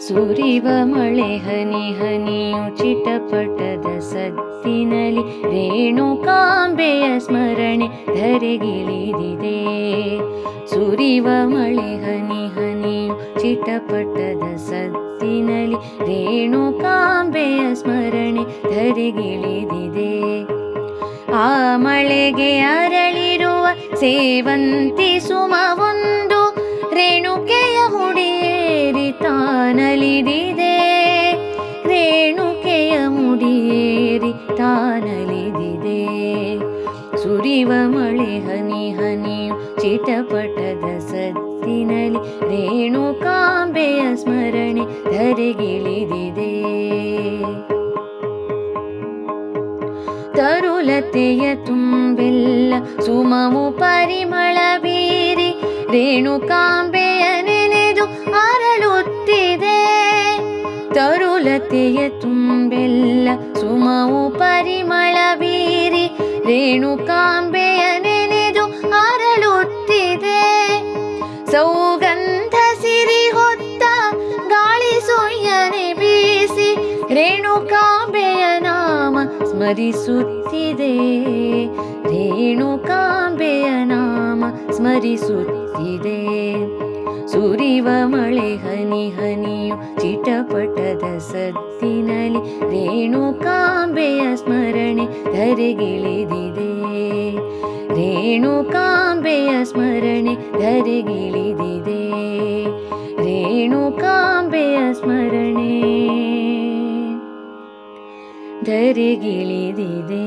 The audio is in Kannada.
ಸುರಿವ ಮಳೆ ಹನಿ ಹನಿಯು ಚಿಟಪಟದ ರೇಣು ಕಾಂಬೆಯ ಸ್ಮರಣೆ ಧರೆಗಿಳಿದಿದೆ. ಸುರಿವ ಮಳೆ ಹನಿ ಹನಿಯು ಚಿಟಪಟದ ರೇಣು ಕಾಂಬೆಯ ಸ್ಮರಣೆ ಧರೆಗಿಳಿದಿದೆ. ಆ ಮಳೆಗೆ ಅರಳಿರುವ ಸೇವಂತಿ ಸುಮವೊಂದು ರೇಣುಕೆಯ ಸುರಿವ ಮಳೆ ಹನಿ ಹನಿಯು ಚಿಟಪಟದ ಸತ್ತಿನಲಿ ರೇಣುಕಾಂಬೆಯ ಸ್ಮರಣೆ ಧರೆಗಿಳಿದಿದೆ. ತರುಲತೆಯ ತುಂಬೆಲ್ಲ ಸುಮವು ಪರಿಮಳ ಬೀರಿ ರೇಣುಕಾಂಬೆಯ ನೆನೆದು ಅರಳುತ್ತಿದೆ. ತರುಲತೆಯ ತುಂಬೆಲ್ಲ ಸುಮವು ಪರಿಮಳ ರೇಣುಕಾಂಬೆಯ ನೆನೆದು ಅರಳುತ್ತಿದೆ. ಸೌಗಂಧ ಸಿರಿ ಹೊತ್ತ ಗಾಳಿ ಸೊಯ್ಯನೆ ಬೀಸಿ ರೇಣುಕಾಂಬೆಯ ನಾಮ ಸ್ಮರಿಸುತ್ತಿದೆ. ರೇಣುಕಾಂಬೆಯ ನಾಮ ಸ್ಮರಿಸುತ್ತಿದೆ. ಸುರಿವ ಮಳೆ ಹನಿ ಹನಿಯು ಚಿಟಪಟದ ಸತ್ತಿನಲಿ ರೇಣುಕಾಂಬೆಯ ಸ್ಮರಣೆ ಧರೆಗಿಳಿದಿದೆ ರೇಣುಕಾಂಬೆಯ ಸ್ಮರಣೆ ಧರೆಗಿಳಿದಿದೆ ರೇಣುಕಾಂಬೆಯ ಸ್ಮರಣೆ ಧರೆಗಿಳಿದಿದೆ